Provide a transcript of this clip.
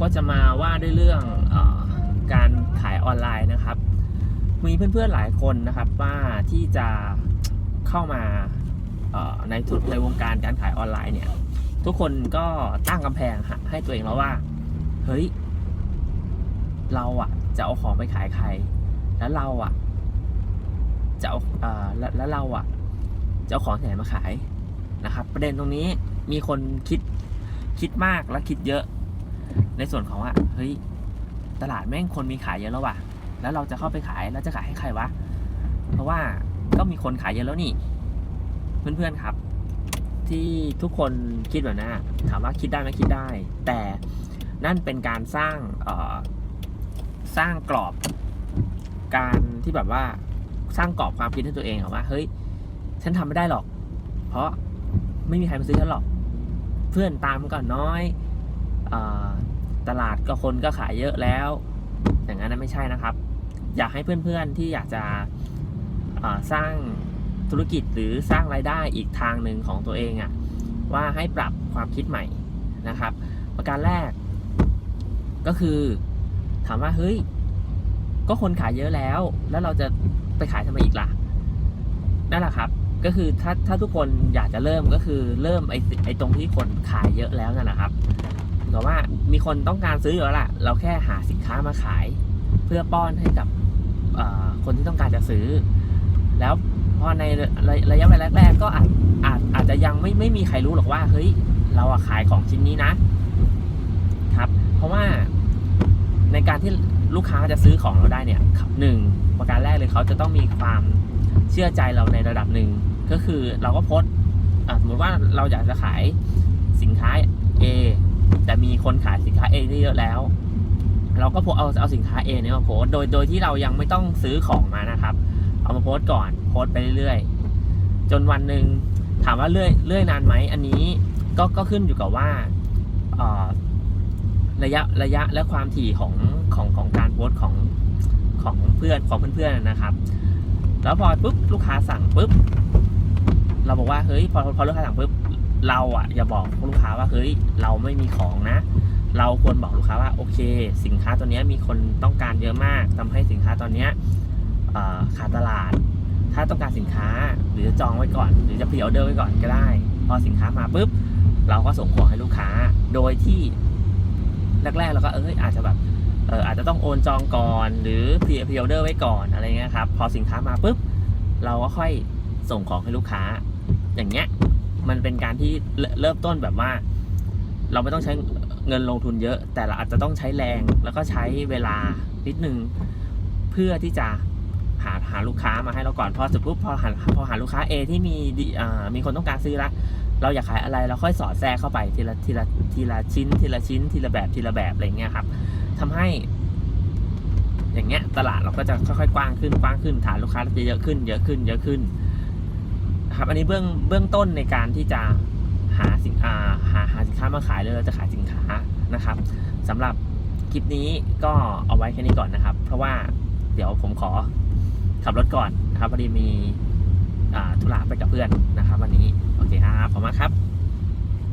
ก็จะมาว่าด้วยเรื่องออการขายออนไลน์นะครับ มีเพื่อนๆหลายคนนะครับว่าที่จะเข้ามาในทุนในวงการการขายออนไลน์เนี่ย ทุกคนก็ตั้งกำแพงให้ตัวเองแล้วว่า เฮ้ย เราอะจะเอาของไปขายใคร แล้วเราอะจะเอาเออแล้วเราอะจะเอาของไหนมาขายนะครับ ประเด็นตรงนี้มีคนคิดคิดมากและคิดเยอะ ในส่วนของว่าเฮ้ยตลาดแม่งคนมีขายเยอะแล้วว่ะ แล้วเราจะเข้าไปขายแล้วจะขายให้ใครวะ เพราะว่าก็มีคนขายเยอะแล้วนี่ เพื่อนๆครับ ที่ทุกคนคิดแบบนั้นถามว่าคิดได้ไหมคิดได้ แต่นั่นเป็นการสร้างเอ่อสร้างกรอบการที่แบบว่าสร้างกรอบความคิดให้ตัวเองว่าเฮ้ยฉันทำไม่ได้หรอก เพราะไม่มีใครมาซื้อฉันหรอก เพื่อนตามก็น้อยอ ตลาดก็คนก็ขายเยอะแล้ว อย่างนั้นไม่ใช่นะครับ อยากให้เพื่อนๆที่อยากจะสร้างธุรกิจหรือสร้างรายได้อีกทางหนึ่งของตัวเองอะว่าให้ปรับความคิดใหม่นะครับ ประการแรก ก็คือถามว่าเฮ้ย ก็คนขายเยอะแล้ว แล้วเราจะไปขายทำไมอีกล่ะนั่นแหละครับก็คือถ้าถ้าทุกคนอยากจะเริ่มก็คือเริ่มไอไอตรงที่คนขายเยอะแล้วนั่นแหละครับ ถือว่ามีคนต้องการซื้ออยู่แล้วล่ะ เราแค่หาสินค้ามาขาย เพื่อป้อนให้กับคนที่ต้องการจะซื้อ แล้วพอในระยะเวลาแรกๆก็อาจอาจอาจจะยังไม่ไม่มีใครรู้หรอกว่าเฮ้ยเราขายของชิ้นนี้นะ ครับ เพราะว่าในการที่ลูกค้าจะซื้อของเราได้เนี่ยหนึ่งประการแรกเลยเขาจะต้องมีความเชื่อใจเราในระดับหนึ่งก็คือเราก็โพสต์สมมติว่าเราอยากจะขายสินค้า A แต่มีคนขายสินค้า A ที่เยอะแล้ว เราก็พสต์เอาเอาสินค้า A เนี่ยมาโพสโดยโดยที่เรายังไม่ต้องซื้อของมานะครับ เอามาโพสก่อนโพสไปเรื่อยๆ จนวันหนึ่งถามว่าเรื่อยเรื่อยนานไหมอันนี้ก็ก็ขึ้นอยู่กับว่าระยะระยะและความถี่ของของของการโพสของของเพื่อนของเพื่อนๆนะครับ แล้วพอปุ๊บลูกค้าสั่งปุ๊บเราบอกว่าเฮ้ยพอพอลูกค้าสั่งปุ๊บ เราอะอย่าบอกลูกค้าว่าเฮ้ยเราไม่มีของนะ เราควรบอกลูกค้าว่าโอเค สินค้าตัวนี้มีคนต้องการเยอะมากทำให้สินค้าตอนเนี้ขาดตลาด ถ้าต้องการสินค้าหรือจะจองไว้ก่อน หรือจะพรีออเดอร์ไว้ก่อนก็ได้ พอสินค้ามาปุ๊บเราก็ส่งของให้ลูกค้าโดยที่แรกๆเราก็เอยอาจจะแบบเอออาจจะต้องโอนจองก่อนหรือพรีพรีออเดอร์ไว้ก่อนอะไรเงี้ยครับพอสินค้ามาปุ๊บเราก็ค่อยส่งของให้ลูกค้าอย่างเงี้ย มันเป็นการที่เริ่มต้นแบบว่า เราไม่ต้องใช้เงินลงทุนเยอะ แต่เราอาจจะต้องใช้แรงแล้วก็ใช้เวลานิดนึงเพื่อที่จะหาหาลูกค้ามาให้เราก่อนพอเสร็จปุ๊บพอหาพอหาลูกค้า A ที่มีดีอ่ามีคนต้องการซื้อละเราอยากขายอะไรเราค่อยสอดแทรกเข้าไปทีละทีละทีละชิ้น ทีละชิ้น ทีละแบบทีละแบบอะไรเงี้ยครับทำให้ อย่างเงี้ยตลาดเราก็จะค่อยๆกว้างขึ้นกว้างขึ้นฐานลูกค้าจะเยอะขึ้น เยอะขึ้นเยอะขึ้นน ครับอันนี้เบื้องเบื้องต้นในการที่จะหาสินค้าหาหาสินค้ามาขายเลยเราจะขายสินค้านะครับสำหรับคลิปนี้ก็เอาไว้แค่นี้ก่อนนะครับ เพราะว่าเดี๋ยวผมขอขับรถก่อนนะครับพอดีมีธุระไปกับเพื่อนนะครับ วันนี้โอเคครับขอบคุณมากครับ